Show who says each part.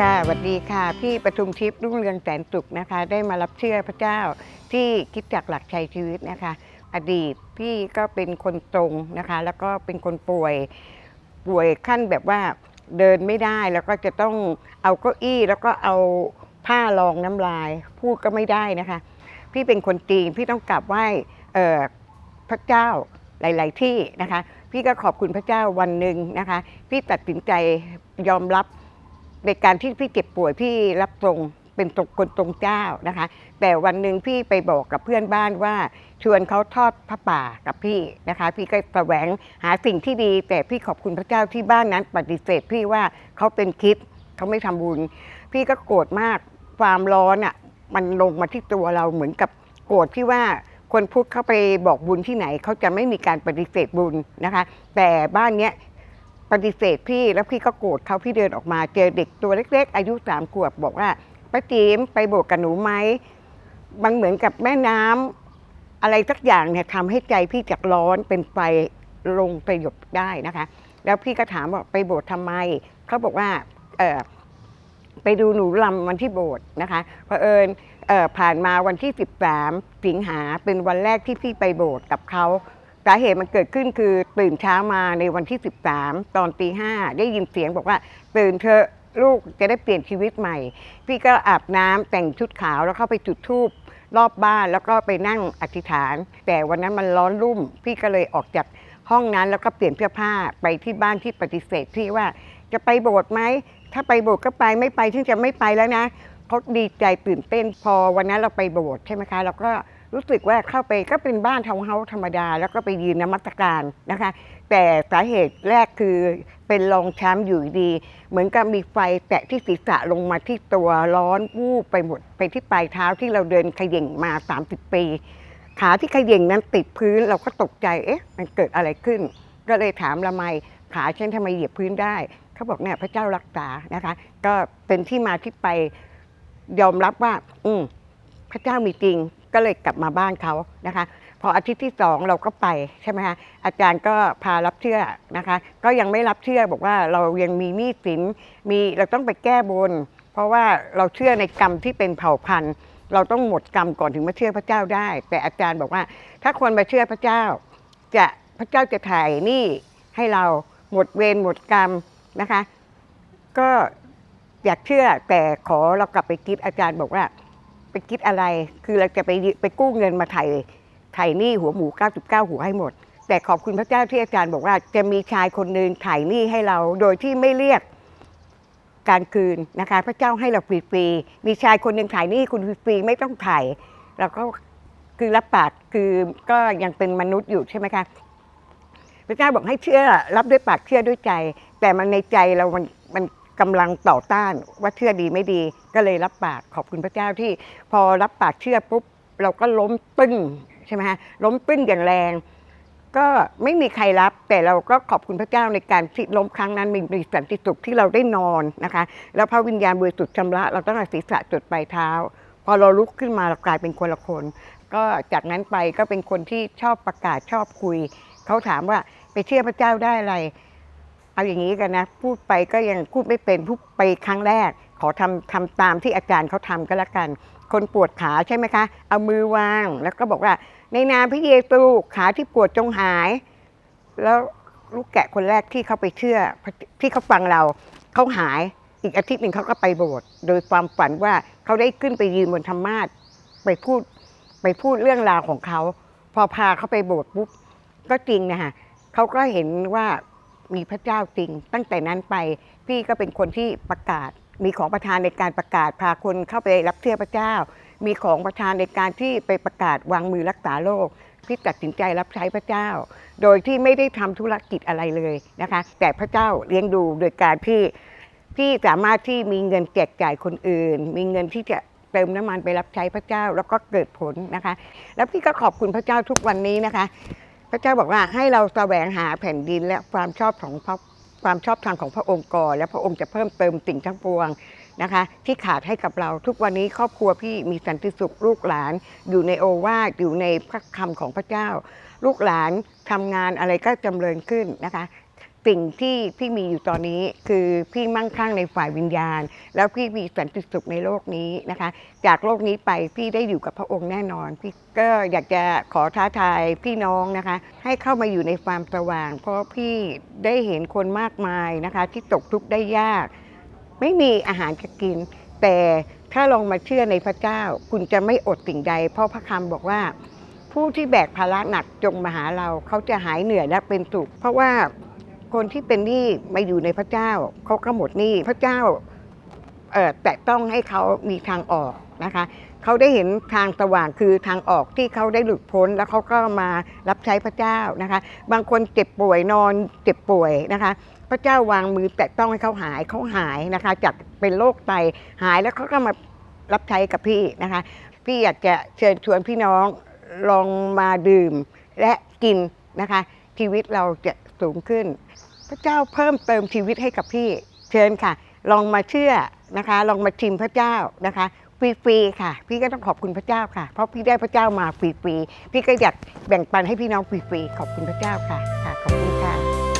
Speaker 1: ค่ะสวัสดีค่ะ พี่ปทุมทิพย์รุ่งเรืองแสนสุขนะคะ ได้มารับเชื่อพระเจ้าที่คิดจักหลักชัยชีวิตนะคะ อดีตพี่ก็เป็นคนตรงนะคะ แล้วก็เป็นคนป่วยป่วยขั้นแบบว่าเดินไม่ได้แล้วก็จะต้องเอาเก้าอี้แล้วก็เอาผ้ารองน้ำลาย พูดก็ไม่ได้นะคะ พี่เป็นคนจีนพี่ต้องกลับไหว้เพระเจ้าหลาย ๆ ที่นะคะ พี่ก็ขอบคุณพระเจ้าวันหนึ่งนะคะ พี่ตัดสินใจยอมรับ ในการที่พี่เจ็บป่วยพี่รับตรงเป็นตรงคนตรงเจ้านะคะ แต่วันหนึ่งพี่ไปบอกกับเพื่อนบ้านว่า ชวนเขาทอดพระป่ากับพี่นะคะ พี่ก็แสวงหาสิ่งที่ดี แต่พี่ขอบคุณพระเจ้าที่บ้านนั้น ปฏิเสธพี่ว่าเขาเป็นคิดเขาไม่ทำบุญ พี่ก็โกรธมากความร้อนอะมันลงมาที่ตัวเราเหมือนกับโกรธที่ว่าคนพุทธเข้าไปบอกบุญที่ไหนเขาจะไม่มีการปฏิเสธบุญนะคะ แต่บ้านเนี้ย ปฏิเสธพี่แล้วพี่ก็โกรธเขาพี่เดินออกมาเจอเด็กตัวเล็ก ๆ อายุสามขวบบอกว่าป้าจิมไปโบสถ์กับหนูไหมมันเหมือนกับแม่น้ำอะไรสักอย่างเนี่ยทำให้ใจพี่จากร้อนเป็นไฟลงไปหยบได้นะคะ แล้วพี่ก็ถามว่าไปโบสถ์ทำไม เขาบอกว่าเออไปดูหนูลำวันที่โบสถ์นะคะเผอิญเอ่อผ่านมาวันที่ 13 สิงหาเป็นวันแรกที่พี่ไปโบสถ์กับเขา สาเหตุมันเกิดขึ้นคือตื่นเช้ามาในวันที่ 13 ตอนตีห้าได้ยินเสียงบอกว่า ตื่นเธอะลูกจะได้เปลี่ยนชีวิตใหม่ พี่ก็อาบน้ำแต่งชุดขาวแล้วเข้าไปจุดธูปรอบบ้านแล้วก็ไปนั่งอธิษฐาน แต่วันนั้นมันร้อนรุ่ม พี่ก็เลยออกจากห้องนั้นแล้วก็เปลี่ยนเสื้อผ้าไปที่บ้านที่ปฏิเสธพี่ว่าจะไปโบสถ์ไหมถ้าไปโบสถ์ก็ไปไม่ไปที่จะไม่ไปแล้วนะเขาดีใจตื่นเต้นพอวันนั้นเราไปโบสถ์ใช่ไหมคะเราก็ รู้สึกว่าเข้าไปก็เป็นบ้านทาวน์เฮาส์ธรรมดา แล้วก็ไปยืนนมัสการนะคะ แต่สาเหตุแรกคือเป็นรองช้ำอยู่ดี เหมือนกับมีไฟแตะที่ศีรษะลงมาที่ตัวร้อนวูบไปหมดไปที่ปลายเท้าที่เราเดินขย่งมา 30 ปี ขาที่ขย่งนั้นติดพื้นเราก็ตกใจเอ๊ะ มันเกิดอะไรขึ้น ก็เลยถามละไมขาฉันทำไมเหยียบพื้นได้ เขาบอกเนี่ยพระเจ้ารักษานะคะ ก็เป็นที่มาที่ไปยอมรับว่า อืมพระเจ้ามีจริง ก็เลยกลับมาบ้านเขานะคะ พออาทิตย์ที่สองเราก็ไปใช่ไหมคะอาจารย์ก็พารับเชื่อนะคะ ก็ยังไม่รับเชื่อบอกว่าเรายังมีหนี้สินมีเราต้องไปแก้บน เพราะว่าเราเชื่อในกรรมที่เป็นเผ่าพันธุ์ เราต้องหมดกรรมก่อนถึงมาเชื่อพระเจ้าได้ แต่อาจารย์บอกว่า ถ้าคนมาเชื่อพระเจ้า จะพระเจ้าจะถ่ายหนี้ให้เราหมดเวรหมดกรรมนะคะ ก็อยากเชื่อแต่ขอเรากลับไปคิดอาจารย์บอกว่า ไปคิดอะไร คือเราจะไปไปกู้เงินมาไถ่ไถ่หนี้หัวหมู 99 หัวให้หมด แต่ขอบคุณพระเจ้าที่อาจารย์บอกว่า จะมีชายคนหนึ่งไถ่หนี้ให้เรา โดยที่ไม่เรียกการคืนนะคะ พระเจ้าให้เราฟรีๆมีชายคนหนึ่งไถ่หนี้คุณฟรีๆไม่ต้องไถ่เราก็คือรับปากคือก็ยังเป็นมนุษย์อยู่ใช่ไหมคะพระเจ้าบอกให้เชื่อรับด้วยปากเชื่อด้วยใจ แต่มันในใจเรามันมัน กำลังต่อต้านว่าเชื่อดีไม่ดีก็เลยรับปากขอบคุณพระเจ้าที่ พอรับปากเชื่อปุ๊บเราก็ล้มปึ้งใช่ไหมฮะล้มปึ้งอย่างแรง ก็ไม่มีใครรับ แต่เราก็ขอบคุณพระเจ้าในการที่ล้มครั้งนั้นมีมีสันติสุขที่เราได้นอนนะคะ แล้วพระวิญญาณบริสุทธิ์ชำระเราตั้งแต่ศีรษะจดปลายเท้า พอเราลุกขึ้นมาเรากลายเป็นคนละคน ก็จากนั้นไปก็เป็นคนที่ชอบประกาศชอบคุยเขาถามว่าไปเชื่อพระเจ้าได้อะไร เอาอย่างนี้กันนะ พูดไปก็ยังพูดไม่เป็นพูดไปครั้งแรก ขอทำทำตามที่อาจารย์เขาทำก็แล้วกัน คนปวดขาใช่ไหมคะ เอามือวางแล้วก็บอกว่า ในนามพระเยซูขาที่ปวดจงหาย แล้วลูกแกะคนแรกที่เขาไปเชื่อที่เขาฟังเราเขาหายอีกอาทิตย์หนึ่งเขาก็ไปโบสถ์โดยความฝันว่าเขาได้ขึ้นไปยืนบนธรรมาสน์ไปพูดไปพูดเรื่องราวของเขา พอพาเขาไปโบสถ์ปุ๊บก็จริงนะคะเขาก็เห็นว่า มีพระเจ้าจริง ตั้งแต่นั้นไปพี่ก็เป็นคนที่ประกาศ มีของประธานในการประกาศพาคนเข้าไปรับเชื่อพระเจ้า มีของประธานในการที่ไปประกาศวางมือรักษาโรคพี่ตัดสินใจรับใช้พระเจ้า โดยที่ไม่ได้ทำธุรกิจอะไรเลยนะคะ แต่พระเจ้าเลี้ยงดูโดยการที่พี่สามารถที่มีเงินแจกจ่ายคนอื่น มีเงินที่จะเติมน้ำมันไปรับใช้พระเจ้าแล้วก็เกิดผลนะคะ แล้วพี่ก็ขอบคุณพระเจ้าทุกวันนี้นะคะ พระเจ้าบอกว่าให้เราแสวงหาแผ่นดินและความชอบของพระความชอบธรรมของพระองค์ก่อนและพระองค์จะเพิ่มเติมสิ่งทั้งปวงนะคะ ที่ขาดให้กับเราทุกวันนี้ครอบครัวพี่มีสันติสุขลูกหลาน อยู่ในโอวาทอยู่ในพระคำของพระเจ้า ลูกหลานทำงานอะไรก็จำเริญขึ้นนะคะ สิ่งที่พี่มีอยู่ตอนนี้คือพี่มั่งคั่งในฝ่ายวิญญาณ แล้วพี่มีสันติสุขในโลกนี้นะคะ จากโลกนี้ไปพี่ได้อยู่กับพระองค์แน่นอน พี่ก็อยากจะขอท้าทายพี่น้องนะคะ ให้เข้ามาอยู่ในความสว่าง เพราะพี่ได้เห็นคนมากมายนะคะ ที่ตกทุกข์ได้ยาก ไม่มีอาหารจะกิน แต่ถ้าลองมาเชื่อในพระเจ้า คุณจะไม่อดสิ่งใด เพราะพระคำบอกว่าผู้ที่แบกภาระหนักจงมาหาเรา เขาจะหายเหนื่อยและเป็นสุข เพราะว่า คนที่เป็นหนี้มาอยู่ในพระเจ้าเขาก็หมดหนี้พระเจ้าแต่ต้องให้เขามีทางออกนะคะเขาได้เห็นทางสว่างคือทางออกที่เขาได้หลุดพ้น แล้วเขาก็มารับใช้พระเจ้านะคะ บางคนเจ็บป่วยนอนเจ็บป่วยนะคะ พระเจ้าวางมือแตะต้องให้เขาหายเขาหายนะคะ จากเป็นโรคไตหายแล้วเขาก็มารับใช้กับพี่นะคะ พี่อยากจะเชิญชวนพี่น้องลองมาดื่มและกินนะคะ ชีวิตเราจะ สูงขึ้น พระเจ้าเพิ่มเติมชีวิตให้กับพี่ เชิญค่ะ ลองมาเชื่อนะคะ ลองมาชิมพระเจ้านะคะฟรีๆค่ะ พี่ก็ต้องขอบคุณพระเจ้าค่ะ เพราะพี่ได้พระเจ้ามาฟรีๆพี่ก็อยากแบ่งปันให้พี่น้องฟรีๆขอบคุณพระเจ้าค่ะค่ะขอบคุณค่ะ